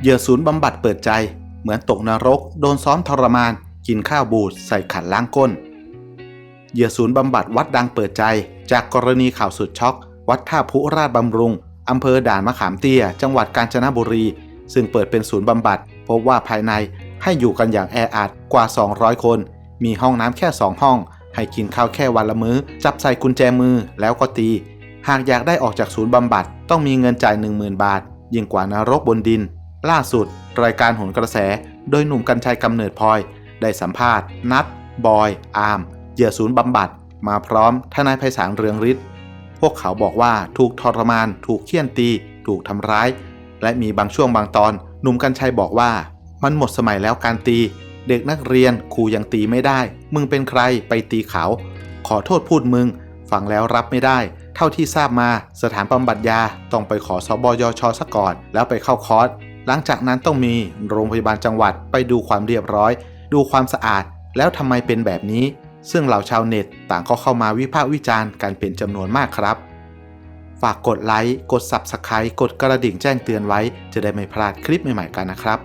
เหยื่อศูนย์บำบัดเปิดใจ เหมือนตกนรก โดนซ้อมทรมาน กินข้าวบูดใส่ขันล้างก้น เหยื่อศูนย์บำบัดวัดดังเปิดใจ จากกรณีข่าวสุดช็อก วัดท่าพุราชบำรุงอำเภอด่านมะขามเตี้ย จังหวัดกาญจนบุรี ซึ่งเปิดเป็นศูนย์บำบัดพบว่าภายในให้อยู่กันอย่างแออัดกว่า 200 คน มีห้องน้ำแค่ 2 ห้อง ให้กินข้าวแค่วันละมื้อ จับใส่กุญแจมือแล้วก็ตี หากอยากได้ออกจากศูนย์บำบัดต้องมีเงินจ่าย 10,000 บาท ยิ่งกว่านรกบนดิน ล่าสุด รายการโหนกระแส โดยหนุ่มกัญชัยกำเนิดพลอย ได้สัมภาษณ์ นัด บอย อาร์ม เหยื่อศูนย์บำบัด มาพร้อมทนายไพศาลเรืองฤทธิ์ พวกเขาบอกว่าถูกทรมาน ถูกเคี่ยนตี ถูกทำร้าย และมีบางช่วงบางตอน หนุ่มกัญชัยบอกว่า มันหมดสมัยแล้วการตี เด็กนักเรียนครูยังตีไม่ได้ มึงเป็นใครไปตีเขา ขอโทษพูดมึง ฟังแล้วรับไม่ได้เท่าที่ทราบมาสถานบำบัดยาต้องไปขอสบยชซะก่อน แล้วไปเข้าคอร์ส หลังจากนั้นต้องมีโรงพยาบาลจังหวัดไปดูความเรียบร้อย ดูความสะอาด แล้วทำไมเป็นแบบนี้ ซึ่งเหล่าชาวเน็ตต่างก็เข้ามาวิพากษ์วิจารณ์กันเป็นจำนวนมากครับ ฝากกดไลค์ กด Subscribe กดกระดิ่งแจ้งเตือนไว้ จะได้ไม่พลาดคลิปใหม่ๆกันนะครับ